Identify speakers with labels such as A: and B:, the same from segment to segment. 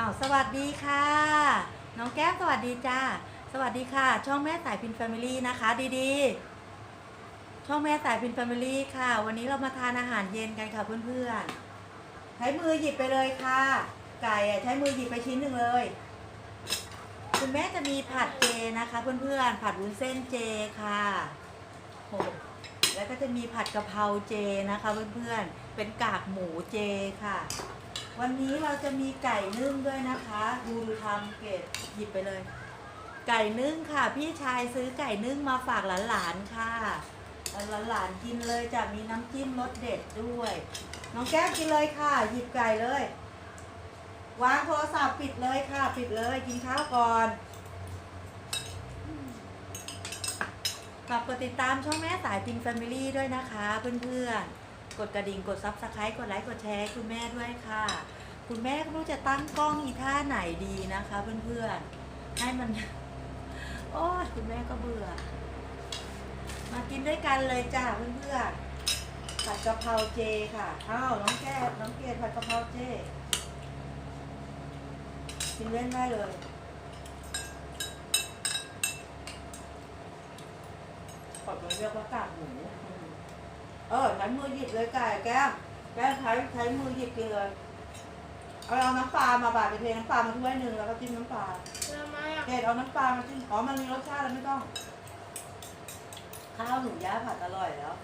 A: อ้าวสวัสดีค่ะ น้องแก้มสวัสดีจ้าสวัสดีค่ะ ช่องแม่สายพินแฟมิลี่นะคะ ดีๆ ช่องแม่สายพินแฟมิลี่ค่ะ วันนี้เรามาทานอาหารเย็นกันค่ะเพื่อนๆใช้มือหยิบไปเลยค่ะ ไก่ใช้มือหยิบไปชิ้นหนึ่งเลยคุณแม่จะมีผัดเจนะคะเพื่อนๆ ผัดวุ้นเส้นเจค่ะโหแล้วก็จะมีผัดกะเพราเจนะคะเพื่อนๆ เป็นกากหมูเจค่ะ วันนี้เราจะมีไก่นึ่งด้วยนะคะดูดูทำเกตหยิบไปเลย ไก่นึ่งค่ะ พี่ชายซื้อไก่นึ่งมาฝากหลานๆค่ะหลานๆกินเลยจะมีน้ำจิ้มรสเด็ดด้วย น้องแก้มกินเลยค่ะ หยิบไก่เลยวางโทรศัพท์ปิดเลยค่ะ ปิดเลยกินข้าวก่อนฝากกดติดตามช่องแม่สายพินแฟมิลี่ด้วยนะคะเพื่อนๆ กดกระดิ่งกดซับสไครต์กดไลค์กดแชร์ให้คุณแม่ด้วยค่ะ คุณแม่ก็ไม่รู้จะตั้งกล้องอีท่าไหนดีนะคะเพื่อนๆให้มันโอ้คุณแม่ก็เบื่อ มากินด้วยกันเลยจ้าเพื่อนๆผัดกะเพราเจค่ะอ้าวน้องแก้น้องเกดผัดกะเพราเจกินเล่นได้เลยขอเป็นเรียกว่ากากหมู เออใช้มือหยิบเลยไก่แก้มแก้มใช้ใช้มือหยิบกินเลย เอาเอาน้ำปลามาบาดไปเทน้ำปลามาถ้วยหนึ่งแล้วก็จิ้มน้ำปลา
B: ทำไมอะ
A: เกดเอาน้ำปลามาจิ้มอ๋อมันมีรสชาติแล้วไม่ต้อง ข้าวหนูย่าผัดอร่อยแล้ว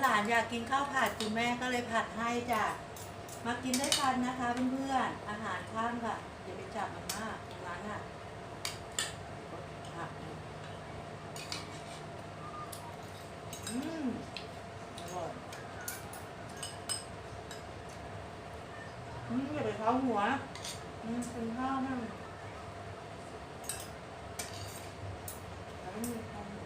A: หลานๆอยากกินข้าวผัดคุณแม่ก็เลยผัดให้จ้ะมากินด้วยกันนะคะเพื่อนๆอาหารข้ามค่ะอย่าไปจับมันมากตรงนั้นอะผักอืมอร่อย อืมอาหัวอืมเป็นข้าวมั่งแล้วไม่มีข้าวหัว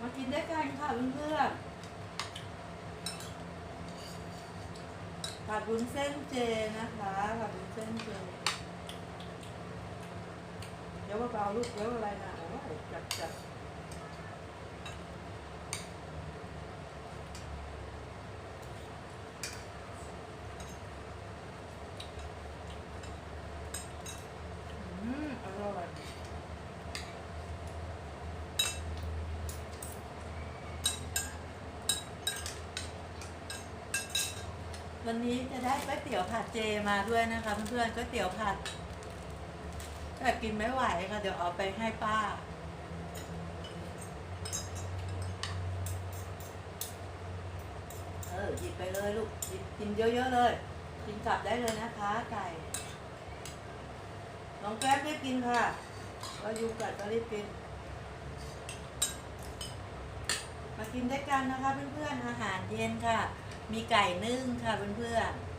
A: มากินด้วยกันค่ะเพื่อนๆผัดวุ้นเส้นเจนะคะผัดวุ้นเส้นเจเดี๋ยวเบาๆลูกเดี๋ยวอะไรนะโอ้มอร่อย วันนี้จะได้ก๋วยเตี๋ยวผัดเจมาด้วยนะคะเพื่อนๆก๋วยเตี๋ยวผัดแต่กินไม่ไหวค่ะ เดี๋ยวเอาไปให้ป้า เออหยิบไปเลยลูกหยิบกินเยอะๆเลย กินกลับได้เลยนะคะไก่น้องแก้มรีบกินค่ะก็ยุงกัดก็รีบกิน มากินด้วยกันนะคะเพื่อนๆอาหารเย็นค่ะ มีไก่นึ่งค่ะเพื่อนๆ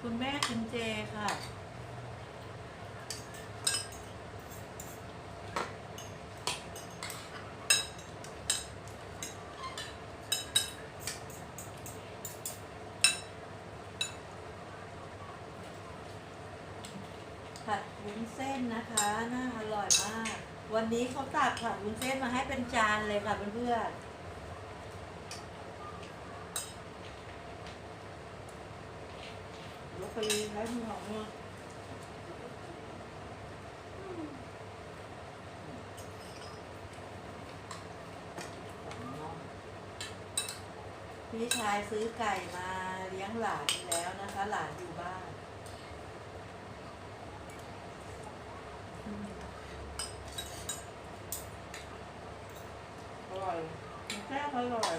A: คุณแม่กินเจค่ะ ผัดวุ้นเส้นนะคะ น่าอร่อยมาก วันนี้เขาตักผัดวุ้นเส้นมาให้เป็นจานเลยค่ะเพื่อนๆยกไปใช้มือของมือพี่ชายซื้อไก่มาเลี้ยงหลานแล้วนะคะ หลานอยู่บ้าน อร่อยมันแซ่บอร่อย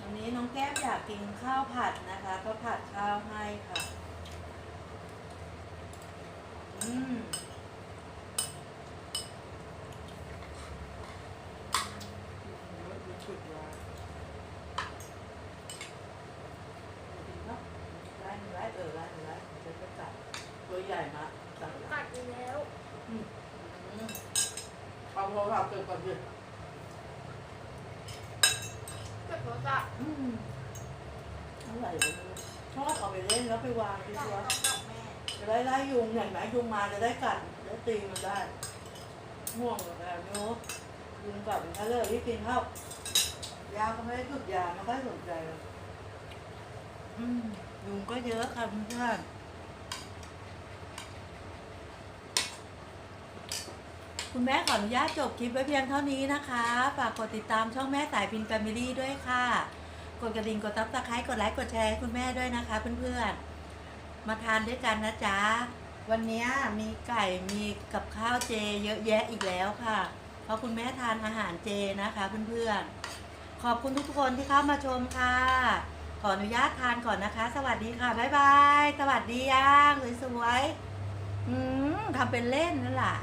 A: วันนี้น้อง แก้มอยากกินข้าวผัดนะคะ ก็ผัดข้าวให้ค่ะ อืมชุดยากินเนาะไล่ไล่เออไล่ไล่เดี๋ยวจะจับตัวใหญ่มาจับ
B: กัดอยู่แล้ว
A: อืมเอาโทรศัพท์เกิดก่อนดิ
B: เก็บโท
A: อืมอะไรวะเนี่ยชอบเอาไปเล่นแล้วไปวางดีกว่าจะได้ไล่ยุงเห็นไหมยุงมาจะได้กัดแล้วตีมันได้ม่วงกับแบบนี้ยุงกัดมันก็เลยที่กินข้าวยาก็ไม่ได้จุดยาไม่ค่อยสนใจเลยอืมยุงก็เยอะค่ะเพื่อนๆ คุณแม่ขออนุญาตจบคลิปไว้เพียงเท่านี้นะคะ ฝากกดติดตามช่องแม่สายพินแฟมิลี่ด้วยค่ะ กดกระดิ่งกดซับสไครต์กดไลค์กดแชร์ให้คุณแม่ด้วยนะคะ เพื่อนๆ มาทานด้วยกันนะจ๊ะ วันนี้มีไก่มีกับข้าวเจเยอะแยะอีกแล้วค่ะ เพราะคุณแม่ทานอาหารเจนะคะ เพื่อนๆ ขอบคุณทุกๆคนที่เข้ามาชมค่ะ ขออนุญาตทานก่อนนะคะ สวัสดีค่ะบ๊ายบายสวัสดีย่างสวยๆทำเป็นเล่นนั่นแหละ